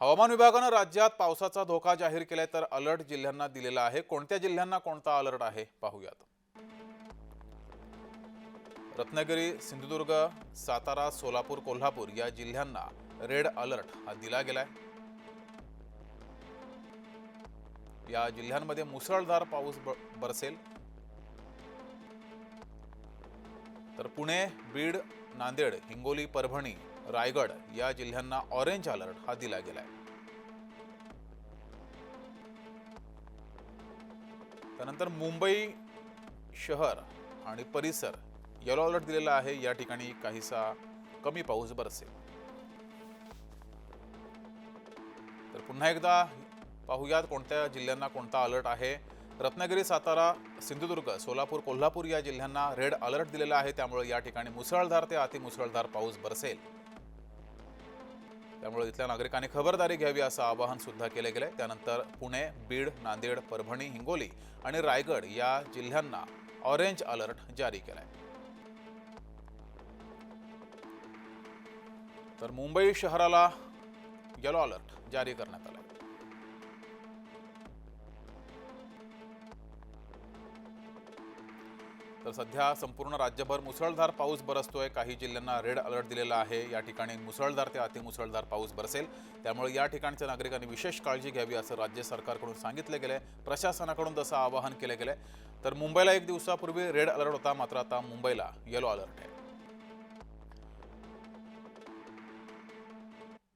हवामान विभागानं राज्यात पावसाचा धोका जाहीर केलाय तर अलर्ट जिल्ह्यांना दिलेला आहे. कोणत्या जिल्ह्यांना कोणता अलर्ट आहे? पाहूयात. रत्नागिरी सिंधुदुर्ग सातारा सोलापूर कोल्हापूर या जिल्ह्यांना रेड अलर्ट हा दिला गेलाय. या जिल्ह्यांमध्ये मुसळधार पाऊस बरसेल. तर पुणे बीड नांदेड हिंगोली परभणी रायगड या जिल्ह्यांना ऑरेंज अलर्ट हा दिला गेलाय. त्यानंतर मुंबई शहर आणि परिसर येलो अलर्ट दिलेला आहे. या ठिकाणी काहीसा कमी पाऊस बरसेल. तर पुन्हा एकदा पाहूयात कोणत्या जिल्ह्यांना कोणता अलर्ट आहे. रत्नागिरी सातारा सिंधुदुर्ग सोलापूर कोल्हापूर या जिल्ह्यांना रेड अलर्ट दिलेला आहे. त्यामुळे या ठिकाणी मुसळधार ते अतिमुसळधार पाऊस बरसेल. त्यामुळे इथल्या नागरिकांनी खबरदारी घ्यावी असं आवाहन सुद्धा केलं गेलंय त्यानंतर पुणे बीड नांदेड परभणी हिंगोली आणि रायगड या जिल्ह्यांना ऑरेंज अलर्ट जारी केलाय. तर मुंबई शहराला येलो अलर्ट जारी करण्यात आला. तर सध्या संपूर्ण राज्यभर मुसळधार पाऊस बरसतोय. काही जिल्ह्यांना रेड अलर्ट दिलेला आहे. या ठिकाणी मुसळधार ते अतिमुसळधार पाऊस बरसेल. त्यामुळे या ठिकाणच्या नागरिकांनी विशेष काळजी घ्यावी असं राज्य सरकारकडून सांगितलं आहे प्रशासनाकडून तसं आवाहन केलं आहे तर मुंबईला एक दिवसापूर्वी रेड अलर्ट होता. मात्र आता मुंबईला येलो अलर्ट आहे.